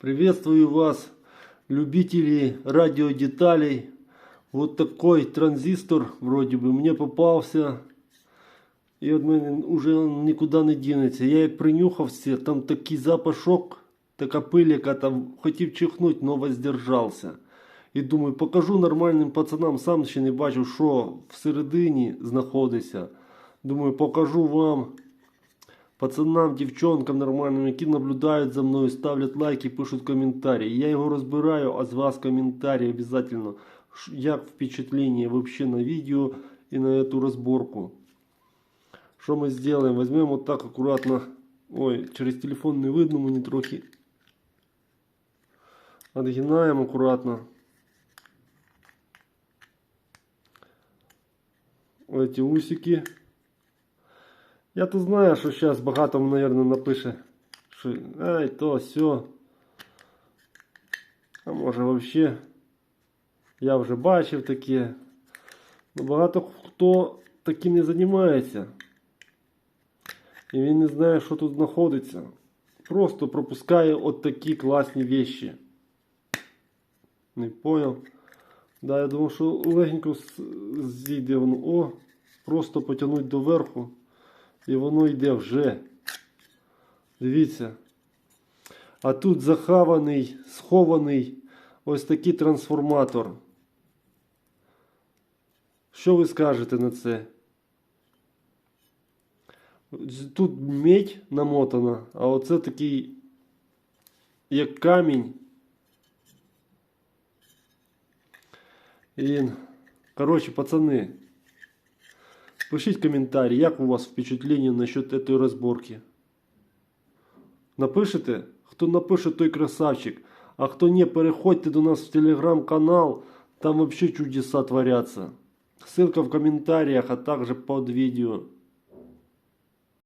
Приветствую вас, любители радиодеталей. Вот такой транзистор вроде бы мне попався. І от мене уже он нікуди не дінеться. Я як принюхався, там такий запашок, така пиль, яка там хотів чихнути, но воздержався. І думаю, покажу нормальним пацанам, сам ще не бачив, що всередині знаходиться. Думаю, покажу вам, пацанам, дівчонкам нормальним, які наблюдають за мною, ставлять лайки, пишуть коментарі. Я його розбираю, а з вас коментарі обязательно. Ш- Як впечатление вообще на видео и на эту разборку. Що ми сделаем? Возьмем вот так аккуратно. Ой, через телефон не видно мені трохи. Отгинаем аккуратно. Эти усики. Я то знаю, що зараз багато, наверное, напише, що ай, то, все. А може вообще я вже бачив таке. Ну, багато хто таким не займається. І він не знає, що тут знаходиться. Просто пропускає от такі класні вещи. Не понял. Да, я думав, що легенько зійде воно. О, просто потягнуть доверху. І воно йде вже. Дивіться. А тут захований, схований ось такий трансформатор. Що ви скажете на це? Тут медь намотана, а оце такий як камінь. І. Коротше, пацани. Пишіть коментарі, як у вас впечатлення насчет этой розборки. Напишите? Хто напише, той красавчик. А хто не, переходьте до нас в телеграм-канал. Там вообще чудеса творятся. Ссылка в комментариях, а также под видео.